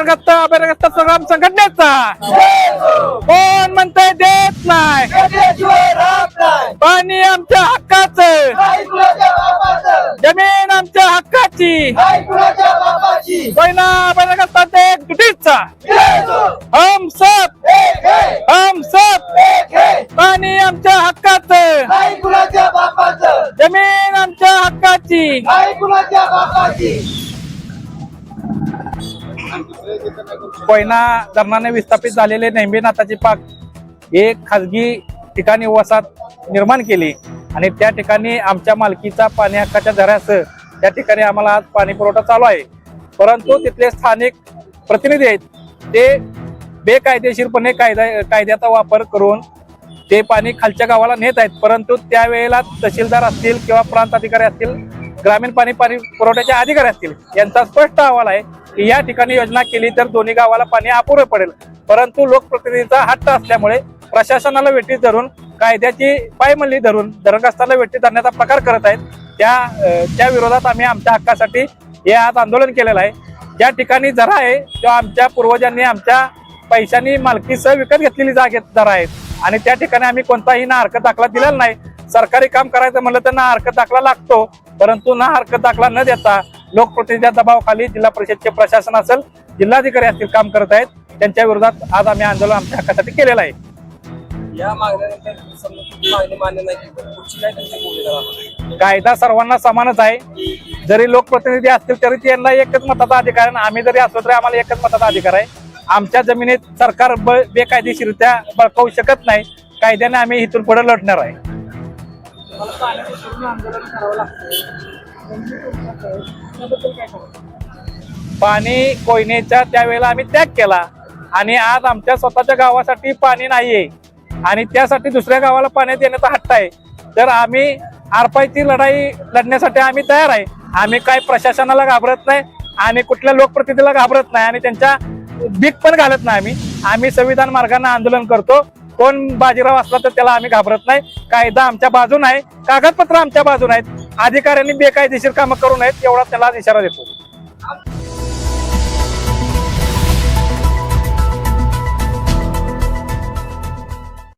अंतर्गत अभयग्रस्त संग्राम संघटनेचा. कोण म्हणतंय देत नाही. पाणी आमच्या हक्काचं. जमीन आमच्या हक्काची. पहिला अभयग्रस्तांचा एक दुटीचा हम सब हम सब पाणी आमच्या हक्काचं. जमीन आमच्या हक्काची. कोयना धरणाने विस्थापित झालेले नेहमीनाथाची पाक हे खाजगी ठिकाणी वसात निर्माण केली आणि त्या ठिकाणी आमच्या मालकीचा पाणी हक्काच्या झऱ्यासह त्या ठिकाणी आम्हाला आज पाणी पुरवठा चालू आहे. परंतु तिथले स्थानिक प्रतिनिधी आहेत ते बेकायदेशीरपणे कायदा कायद्याचा वापर करून ते पाणी खालच्या गावाला नेत आहेत. परंतु त्यावेळेला तहसीलदार असतील किंवा प्रांत अधिकारी असतील ग्रामीण पाणी पाणी पुरवठ्याचे अधिकारी असतील यांचा स्पष्ट अहवाल आहे की या ठिकाणी योजना केली तर दोन्ही गावाला पाणी अपुरं पडेल. परंतु लोकप्रतिनिधीचा हट्ट असल्यामुळे प्रशासनाला वेटीत धरून कायद्याची पायमल्ली धरून धरणग्रस्ताला वेटीत धरण्याचा प्रकार करत आहेत. त्या त्या विरोधात आम्ही आमच्या हक्कासाठी हे आज आंदोलन केलेलं आहे. ज्या ठिकाणी जरा आहे तो आमच्या पूर्वजांनी आमच्या पैशांनी मालकीसह विकत घेतलेली जागेत जरा आहेत. आणि त्या ठिकाणी आम्ही कोणताही ना हरकत दाखला दिलेला नाही. सरकारी काम करायचं म्हणलं तर ना हरकत दाखला लागतो. परंतु ना हरकत दाखला न देता लोकप्रतिनिधीच्या दबावाखाली जिल्हा परिषदचे प्रशासन असेल जिल्हाधिकारी असतील काम करत आहेत त्यांच्या विरोधात आज आम्ही आंदोलन आमच्या हक्कासाठी केलेलं आहे. या कायदा सर्वांना समानच आहे. जरी लोकप्रतिनिधी असतील तरी त्यांना एकच मताचा अधिकार आहे. आम्ही जरी असलो तरी आम्हाला एकच मताचा अधिकार आहे. आमच्या जमिनीत सरकार बेकायदेशीरित्या बळकावू शकत नाही. कायद्याने आम्ही इथून पुढे लढणार आहे. मला पाण्याचं पूर्ण आंदोलन करावं लागतं पाणी कोयनेच्या त्यावेळेला आम्ही त्याग केला. आणि आज आमच्या स्वतःच्या गावासाठी पाणी नाहीये. आणि त्यासाठी दुसऱ्या गावाला पाणी देण्याचा हट्ट आहे. तर आम्ही आरपाईची लढाई लढण्यासाठी आम्ही तयार आहे. आम्ही काय प्रशासनाला घाबरत नाही आणि कुठल्या लोकप्रतिनिधीला घाबरत नाही आणि त्यांच्या बीक पण घालत नाही आम्ही. आम्ही संविधान मार्गाने आंदोलन करतो. कोण बाजीराव असला तर त्याला आम्ही घाबरत नाही. कायदा आमच्या बाजून आहे. कागदपत्र आमच्या बाजून आहेत. अधिकाऱ्यांनी बेकायदेशीर कामं करू नयेत एवढा त्याला इशारा देतो.